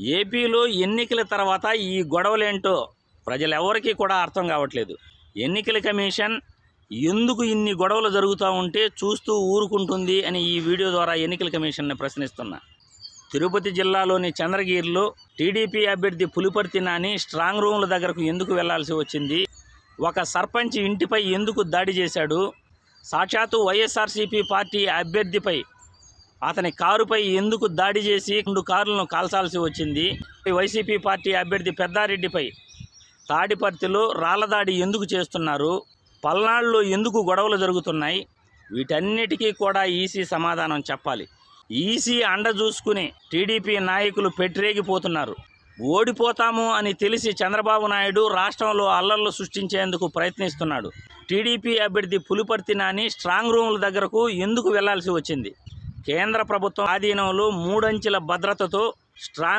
ఏపీలో ఎన్నికల తర్వాత ఈ గొడవలేంటో ప్రజలెవరికీ కూడా అర్థం కావట్లేదు. ఎన్నికల కమిషన్ ఎందుకు ఇన్ని గొడవలు జరుగుతూ ఉంటే చూస్తూ ఊరుకుంటుంది అని ఈ వీడియో ద్వారా ఎన్నికల కమిషన్ని ప్రశ్నిస్తున్నా. తిరుపతి జిల్లాలోని చంద్రగిరిలో టీడీపీ అభ్యర్థి పులిపర్తి నాని స్ట్రాంగ్ రూమ్ల దగ్గరకు ఎందుకు వెళ్ళాల్సి వచ్చింది? ఒక సర్పంచ్ ఇంటిపై ఎందుకు దాడి చేశాడు? సాక్షాత్తు వైఎస్ఆర్సీపీ పార్టీ అభ్యర్థిపై అతని కారుపై ఎందుకు దాడి చేసి రెండు కార్లను కాల్చాల్సి వచ్చింది? వైసీపీ పార్టీ అభ్యర్థి పెద్దారెడ్డిపై తాడిపర్తిలో రాళ్ళదాడి ఎందుకు చేస్తున్నారు? పల్నాడులో ఎందుకు గొడవలు జరుగుతున్నాయి? వీటన్నిటికీ కూడా ఈసీ సమాధానం చెప్పాలి. ఈసీ అండ చూసుకుని టీడీపీ నాయకులు పెట్టిరేగిపోతున్నారు ఓడిపోతాము అని తెలిసి చంద్రబాబు నాయుడు రాష్ట్రంలో అల్లర్లు సృష్టించేందుకు ప్రయత్నిస్తున్నాడు. టీడీపీ అభ్యర్థి పులిపర్తి నాని స్ట్రాంగ్ రూముల దగ్గరకు ఎందుకు వెళ్ళాల్సి వచ్చింది? కేంద్ర ప్రభుత్వం ఆధీనంలో మూడంచెల భద్రతతో స్ట్రాంగ్